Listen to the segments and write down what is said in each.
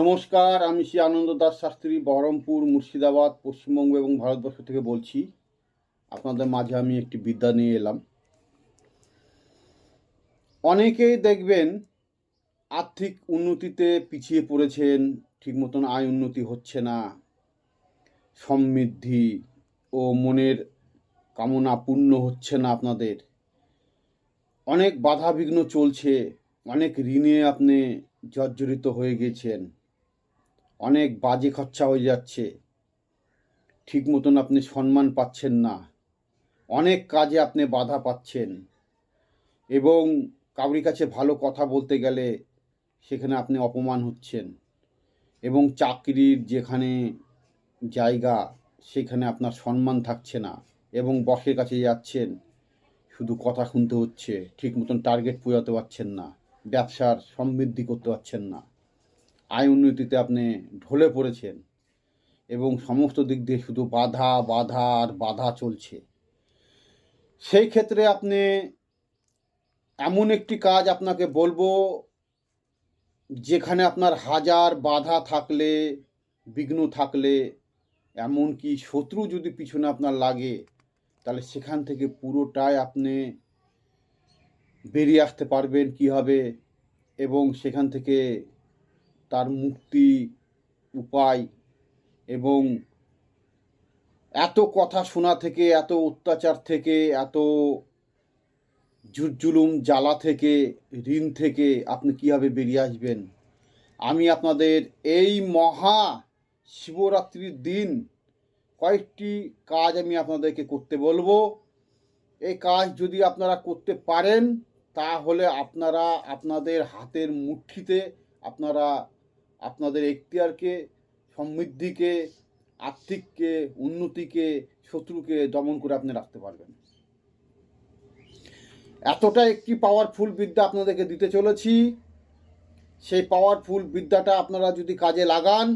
নমস্কার, আমি শ্রী আনন্দ দাস শাস্ত্রী, বহরমপুর, মুর্শিদাবাদ, পশ্চিমবঙ্গ এবং ভারতবর্ষ থেকে বলছি। আপনাদের মাঝে আমি একটি বিদ্যা নিয়ে এলাম। অনেকেই দেখবেন আর্থিক উন্নতিতে পিছিয়ে পড়েছেন, ঠিক মতন আয় উন্নতি হচ্ছে না, সমৃদ্ধি ও মনের কামনা পূর্ণ হচ্ছে না আপনাদের। অনেক বাধা বিঘ্ন চলছে, অনেক ঋণে আপনি জর্জরিত হয়ে গেছেন। অনেক বাজে খরচা হয়ে যাচ্ছে। ঠিক মতন আপনি সম্মান পাচ্ছেন না। অনেক কাজে আপনি বাধা পাচ্ছেন। এবং কাউরি কাছে ভালো কথা বলতে গেলে সেখানে আপনি অপমান হচ্ছেন। এবং চাকরির যেখানে জায়গা, সেখানে আপনার সম্মান থাকছে না। এবং বসের কাছে যাচ্ছেন, শুধু কথা শুনতে হচ্ছে। ঠিক মতন টার্গেট পূজাতে পারছেন না। ব্যবসার সমৃদ্ধি করতে পারছেন না। আয় উন্নতিতে আপনি ঢলে পড়েছেন এবং সমস্ত দিক দিয়ে শুধু বাধা বাধা আর বাধা চলছে। সেই ক্ষেত্রে আপনি এমন একটি কাজ আপনাকে বলব, যেখানে আপনার হাজার বাধা থাকলে, বিঘ্ন থাকলে, এমনকি শত্রু যদি পিছনে আপনার লাগে, তাহলে সেখান থেকে পুরোটাই আপনি বেরিয়ে আসতে পারবেন কীভাবে এবং সেখান থেকে তার মুক্তি উপায় এবং এত কথা শোনা থেকে, এত অত্যাচার থেকে, এত জুজুলুম জ্বালা থেকে, ঋণ থেকে আপনি কীভাবে বেরিয়ে আসবেন? আমি আপনাদের এই মহা শিবরাত্রির দিন কয়েকটি কাজ আমি আপনাদেরকে করতে বলব। এই কাজ যদি আপনারা করতে পারেন, তাহলে আপনারা আপনাদের হাতের মুঠিতে আপনারা আপনাদের এখতিয়ারকে, সমৃদ্ধিকে, আর্থিককে, উন্নতিকে, শত্রুকে দমন করে আপনি রাখতে পারবেন। এতটা একটি পাওয়ারফুল বিদ্যা আপনাদেরকে দিতে চলেছি। সেই পাওয়ারফুল বিদ্যাটা আপনারা যদি কাজে লাগান,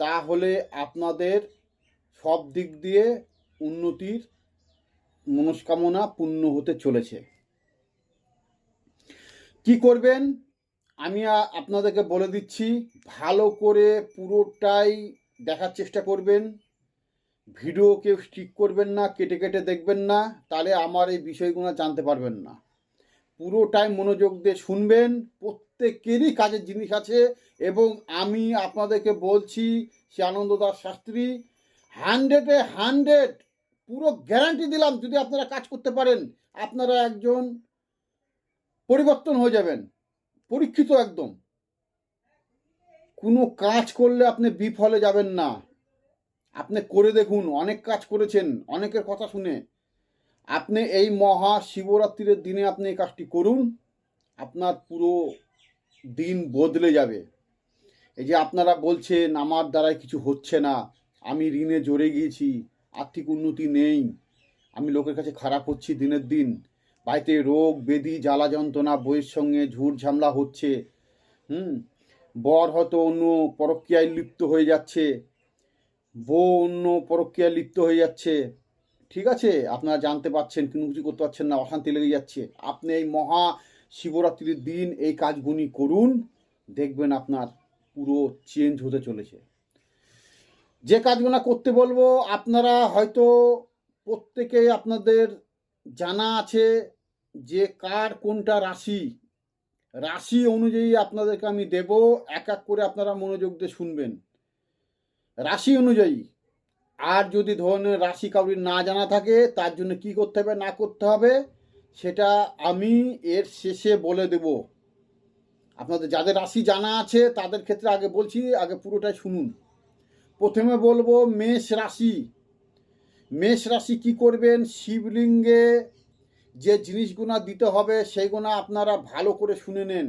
তাহলে আপনাদের সব দিক দিয়ে উন্নতির মনস্কামনা পূর্ণ হতে চলেছে। কি করবেন? আমি আপনাদেরকে বলে দিচ্ছি, ভালো করে পুরোটাই দেখার চেষ্টা করবেন। ভিডিও কেউ স্টিক করবেন না, কেটে কেটে দেখবেন না, তাহলে আমার এই বিষয়গুলো জানতে পারবেন না। পুরোটাই মনোযোগ দিয়ে শুনবেন, প্রত্যেকেরই কাজের জিনিস আছে এবং আমি আপনাদেরকে বলছি, সে আনন্দ দাস শাস্ত্রী হান্ড্রেডে হান্ড্রেড পুরো গ্যারান্টি দিলাম যদি আপনারা কাজ করতে পারেন, আপনারা একজন পরিবর্তন হয়ে যাবেন। পরীক্ষিত একদম। কোনো কাজ করলে আপনি বিফলে যাবেন না। আপনি করে দেখুন, অনেক কাজ করেছেন, অনেকের কথা শুনে। আপনি এই মহা শিবরাত্রির দিনে আপনি এই কাজটি করুন, আপনার পুরো দিন বদলে যাবে। এই যে আপনারা বলছেন, আমার দ্বারাই কিছু হচ্ছে না। আমি ঋণে জড়ে গিয়েছি, আর্থিক উন্নতি নেই। আমি লোকের কাছে খারাপ হচ্ছি দিনের দিন। বাড়িতে রোগ বেদি, জ্বালা যন্ত্রণা, বইয়ের সঙ্গে ঝুট ঝামলা হচ্ছে। হুম? বর হয়তো অন্য পরক্রিয়ায় লিপ্ত হয়ে যাচ্ছে। বউ অন্য পরক্রিয়ায় লিপ্ত হয়ে যাচ্ছে। ঠিক আছে? আপনারা জানতে পারছেন, কিন্তু কিছু করতে পারছেন না, অশান্তি লেগে যাচ্ছে। আপনি এই মহা শিবরাত্রির দিন এই কাজগুলি করুন, দেখবেন আপনার পুরো চেঞ্জ হতে চলেছে। যে কাজগুলো করতে বলব, আপনারা হয়তো প্রত্যেকে আপনাদের জানা আছে যে কার কোনটা রাশি রাশি অনুযায়ী আপনাদেরকে আমি দেব, এক এক করে আপনারা মনোযোগ দিয়ে শুনবেন। রাশি অনুযায়ী, আর যদি ধরনের রাশি কাউরির না জানা থাকে, তার জন্য কি করতে হবে, না করতে হবে, সেটা আমি এর শেষে বলে দেব। আপনাদের যাদের রাশি জানা আছে, তাদের ক্ষেত্রে আগে বলছি, আগে পুরোটাই শুনুন। প্রথমে বলব, মেষ রাশি। মেষ রাশি কি করবেন? শিবলিঙ্গে যে জিনিসগুনা দিতে হবে সেইগুলো আপনারা ভালো করে শুনে নেন।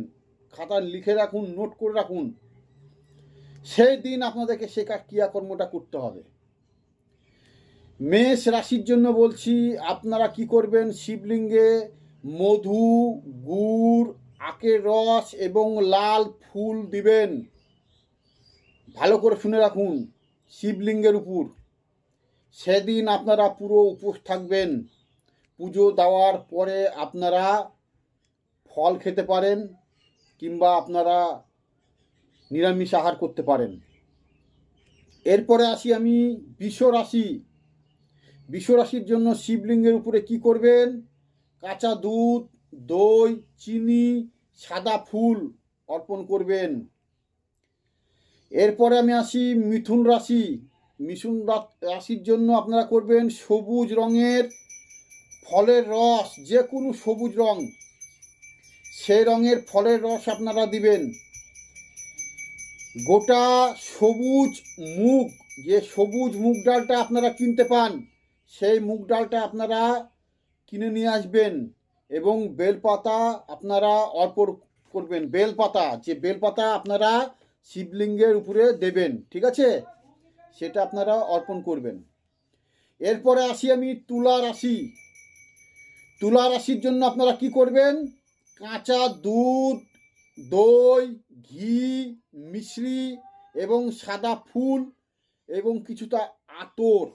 খাতায় লিখে রাখুন, নোট করে রাখুন। সেই দিন আপনাদেরকে সে ক্রিয়াকর্মটা করতে হবে। মেষ রাশির জন্য বলছি, আপনারা কি করবেন? শিবলিঙ্গে মধু, গুড়, আখের রস এবং লাল ফুল দিবেন। ভালো করে শুনে রাখুন, শিবলিঙ্গের উপর। সেদিন আপনারা পুরো উপোস থাকবেন। পুজো দেওয়ার পরে আপনারা ফল খেতে পারেন কিংবা আপনারা নিরামিষ আহার করতে পারেন। এরপরে আসি আমি বিষ রাশি। বিষ রাশির জন্য শিবলিঙ্গের উপরে কি করবেন? কাঁচা দুধ, দই, চিনি, সাদা ফুল অর্পণ করবেন। এরপরে আমি আসি মিথুন রাশি। মিথুন রাশির জন্য আপনারা করবেন সবুজ রঙের ফলের রস যে কোনো সবুজ রং, সেই রঙের ফলের রস আপনারা দিবেন। গোটা সবুজ মুগ, যে সবুজ মুগ ডালটা আপনারা কিনতে পান, সেই মুগ ডালটা আপনারা কিনে নিয়ে আসবেন এবং বেলপাতা আপনারা অর্পণ করবেন। বেলপাতা, যে বেলপাতা আপনারা শিবলিঙ্গের উপরে দেবেন, ঠিক আছে? সেটা আপনারা অর্পণ করবেন। এরপরে আসি আমি তুলা রাশি। তুলা রাশির জন্য আপনারা কি করবেন? কাঁচা দুধ, দই, ঘি মিশ্রি এবং সাদা ফুল এবং কিছুটা আতর।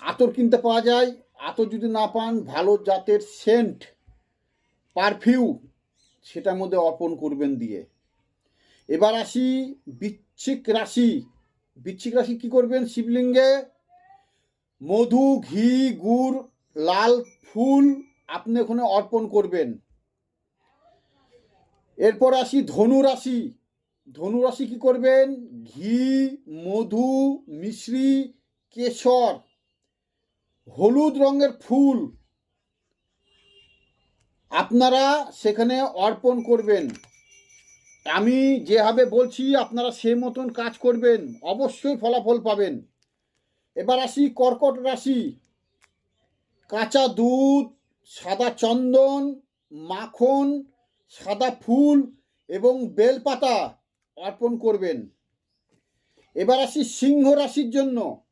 আতর কিনতে পাওয়া যায়। আতর যদি না পান, ভালো জাতের সেন্ট পারফিউম সেটার মধ্যে অর্পণ করবেন দিয়ে। এবার আসি বিচ্ছিক রাশি। বিচ্ছিক রাশি কি করবেন? শিবলিঙ্গে মধু, ঘি, গুড় লাল ফুল আপনি ওখানে অর্পণ করবেন। এরপর আসি ধনু রাশি ধনু রাশি কি করবেন? ঘি, মধু, মিশ্রি, কেশর, হলুদ রঙের ফুল আপনারা সেখানে অর্পণ করবেন। আমি যেভাবে বলছি, আপনারা সে মতন কাজ করবেন। অবশ্যই ফলাফল পাবেন। এবার আসি কর্কট রাশি। কাঁচা দুধ, সাদা চন্দন, মাখন, সাদা ফুল এবং বেলপাতা অর্পণ করবেন। এবার আসি সিংহ রাশির জন্য।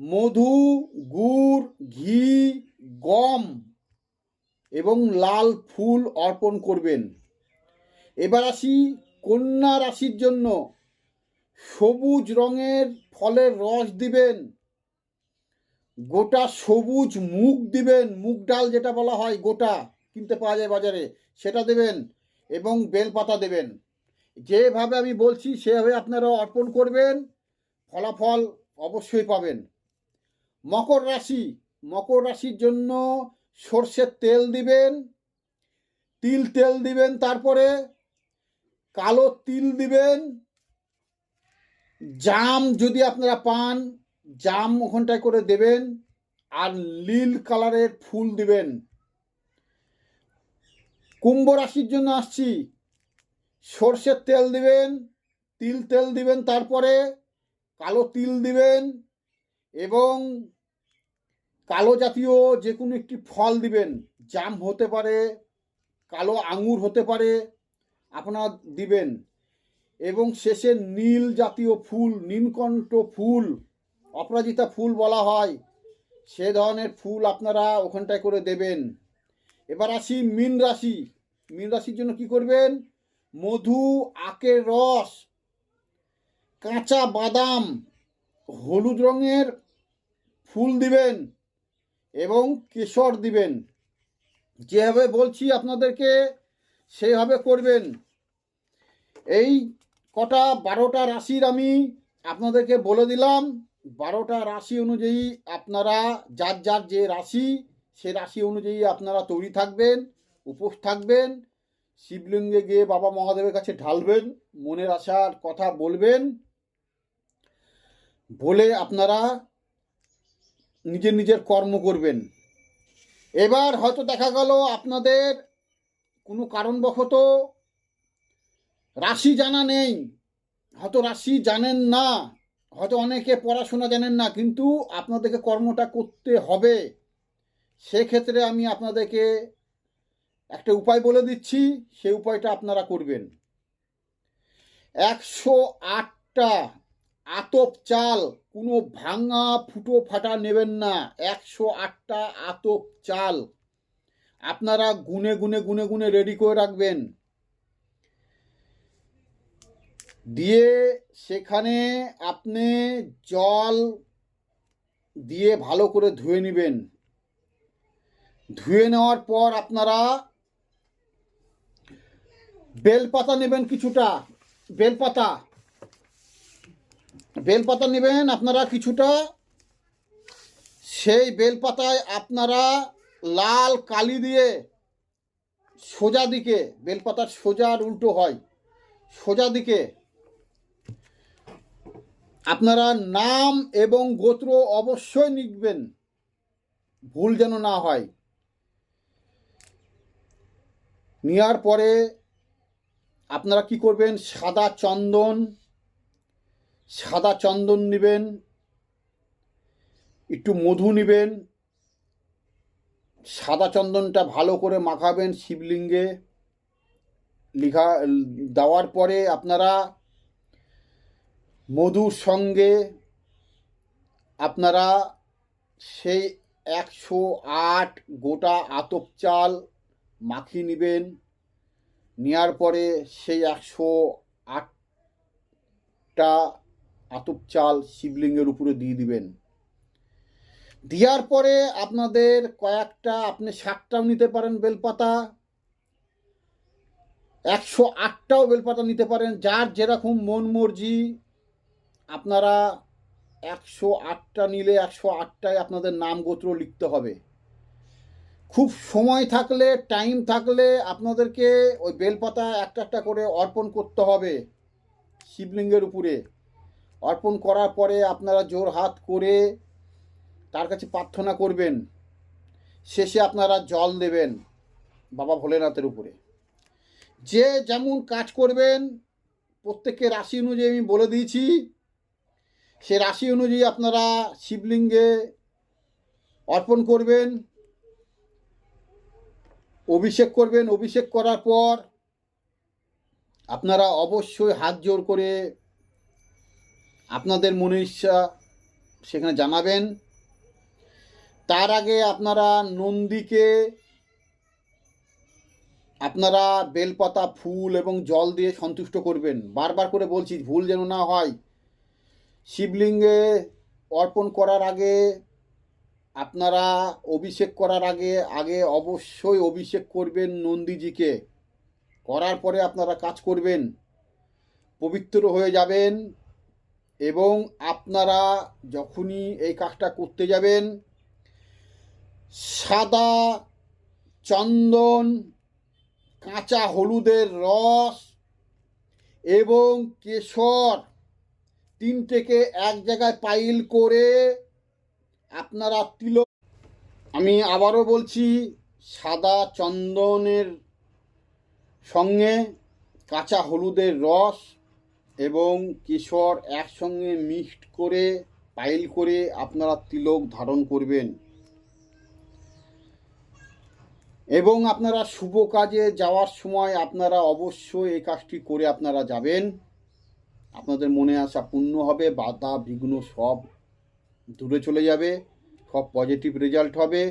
মধু, গুড়, ঘি, গম এবং লাল ফুল অর্পণ করবেন। এবার আসি কন্যা রাশির জন্য। সবুজ রঙের ফলের রস দিবেন। গোটা সবুজ মুগ দিবেন, মুগ ডাল যেটা বলা হয় গোটা কিনতে পাওয়া যায় বাজারে, সেটা দেবেন এবং বেলপাতা দেবেন। যেভাবে আমি বলছি, সেভাবে আপনারা অর্পণ করবেন, ফলাফল অবশ্যই পাবেন। মকর রাশি, মকর রাশির জন্য সর্ষের তেল দিবেন, তিল তেল দিবেন, তারপরে কালো তিল দিবেন, জাম যদি আপনারা পান জাম ওখানটায় করে দেবেন আর নীল কালারের ফুল দিবেন। কুম্ভ রাশির জন্য আসছি। সর্ষের তেল দিবেন, তিল তেল দিবেন তারপরে কালো তিল দিবেন এবং কালো জাতীয় যে কোনো একটি ফল দিবেন। জাম হতে পারে, কালো আঙুর হতে পারে, আপনার দিবেন। এবং শেষে নীল জাতীয় ফুল, নীলকণ্ঠ ফুল অপরাজিতা ফুল বলা হয়। সে ধরনের ফুল আপনারা ওখানটায় করে দেবেন। এবার আসি মীন রাশি। মীন রাশির জন্য কি করবেন? মধু, আখের রস, কাঁচা বাদাম, হলুদ রঙের ফুল দিবেন এবং কেশর দিবেন। যেভাবে বলছি আপনাদেরকে সেইভাবে করবেন। এই কটা বারোটা রাশির আমি আপনাদেরকে বলে দিলাম। বারোটা রাশি অনুযায়ী আপনারা, যার যার যে রাশি, সে রাশি অনুযায়ী আপনারা তৈরি থাকবেন, উপোস থাকবেন, শিবলিঙ্গে গিয়ে বাবা মহাদেবের কাছে ঢালবেন, মনের আশার কথা বলবেন, বলে আপনারা নিজের নিজের কর্ম করবেন। এবার হয়তো দেখা গেল আপনাদের কোনো কারণবশত রাশি জানা নেই, হয়তো রাশি জানেন না। হয়তো অনেকে পড়াশোনা জানেন না, কিন্তু আপনাদেরকে কর্মটা করতে হবে। সেক্ষেত্রে আমি আপনাদেরকে একটা উপায় বলে দিচ্ছি, সেই উপায়টা আপনারা করবেন। একশো আটটা আতপ চাল কোনো ভাঙা ফুটো ফাটা নেবেন না, একশো আটটা আতপ চাল। আপনারা গুনে গুনে গুনে গুনে রেডি করে রাখবেন। দিয়ে সেখানে আপনি জল দিয়ে ভালো করে ধুয়ে নেবেন। ধুয়ে নেওয়ার পর আপনারা বেলপাতা নেবেন কিছুটা, বেলপাতা। বেলপাতা নেবেন আপনারা কিছুটা। সেই বেলপাতায় আপনারা লাল কালি দিয়ে সোজা দিকে, বেলপাতার সোজা আর উল্টো হয়, সোজা দিকে আপনারা নাম এবং গোত্র অবশ্যই লিখবেন। ভুল যেন না হয়। নেওয়ার পরে আপনারা কি করবেন? সাদা চন্দন সাদা চন্দন নেবেন, একটু মধু নেবেন, সাদা চন্দনটা ভালো করে মাখাবেন শিবলিঙ্গে। লিখা, দেওয়ার পরে আপনারা মধুর সঙ্গে আপনারা সেই একশো আট গোটা আতপ চাল মাখিয়ে নেবেন। নেওয়ার পরে সেই একশো আটটা আতপ চাল শিবলিঙ্গের উপরে দিয়ে দিবেন। দেওয়ার পরে আপনাদের কয়েকটা, আপনি ষাটটাও নিতে পারেন বেলপাতা। একশো আটটাও বেলপাতা নিতে পারেন, যার যেরকম মন মর্জি। আপনারা একশো আটটা নিলে একশো আটটায় আপনাদের নাম গোত্র লিখতে হবে। খুব সময় থাকলে টাইম থাকলে আপনাদেরকে ওই বেলপাতা একটা একটা করে অর্পণ করতে হবে শিবলিঙ্গের উপরে। অর্পণ করার পরে আপনারা জোর হাত করে তার কাছে প্রার্থনা করবেন। শেষে আপনারা জল দেবেন বাবা ভোলেনাথের উপরে। যে যেমন কাজ করবেন, প্রত্যেকের রাশি অনুযায়ী আমি বলে দিয়েছি সে রাশি অনুযায়ী আপনারা শিবলিঙ্গে অর্পণ করবেন, অভিষেক করবেন। অভিষেক করার পর আপনারা অবশ্যই হাত জোর করে আপনাদের মনের ইচ্ছা সেখানে জানাবেন। তার আগে আপনারা নন্দীকে, আপনারা বেলপাতা, ফুল এবং জল দিয়ে সন্তুষ্ট করবেন। বারবার করে বলছি, ভুল যেন না হয়। শিবলিঙ্গে অর্পণ করার আগে, আপনারা অভিষেক করার আগে আগে অবশ্যই অভিষেক করবেন নন্দীজিকে। করার পরে আপনারা কাজ করবেন, পবিত্র হয়ে যাবেন এবং আপনারা যখনই এই কাজটা করতে যাবেন, সাদা চন্দন, কাঁচা হলুদের রস এবং কেশর তিনটেকে এক জায়গায় পাইল করে আপনারা তিলক আমি আবারও বলছি, সাদা চন্দনের সঙ্গে কাঁচা হলুদের রস এবং কেশর একসঙ্গে মিক্সড করে পাইল করে আপনারা তিলক ধারণ করবেন। এবং আপনারা শুভ কাজে যাওয়ার সময় আপনারা অবশ্যই এই কাজটি করে আপনারা যাবেন। আপনাদের মনে আসা পূর্ণ হবে, বাধা, বিঘ্ন সব দূরে চলে যাবে, সব পজিটিভ রেজাল্ট হবে।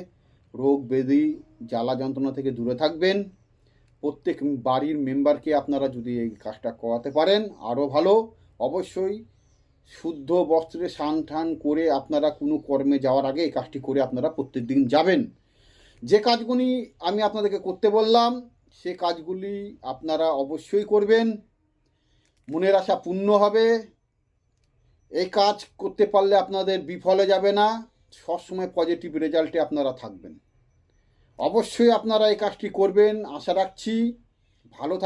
রোগ, ব্যাধি, জ্বালা যন্ত্রণা থেকে দূরে থাকবেন। প্রত্যেক বাড়ির মেম্বারকে আপনারা যদি এই কাজটা করাতে পারেন, আরও ভালো। অবশ্যই শুদ্ধ বস্ত্রে স্নান ঠান করে আপনারা কোনো কর্মে যাওয়ার আগে এই কাজটি করে আপনারা প্রত্যেক দিন যাবেন। যে কাজগুলি আমি আপনাদেরকে করতে বললাম, সে কাজগুলি আপনারা অবশ্যই করবেন। মনের আশা পূর্ণ হবে। এই কাজ করতে পারলে আপনাদের বিফলে যাবে না। সবসময় পজিটিভ রেজাল্টে আপনারা থাকবেন। অবশ্যই আপনারা এই কাজটি করবেন। আশা রাখছি ভালো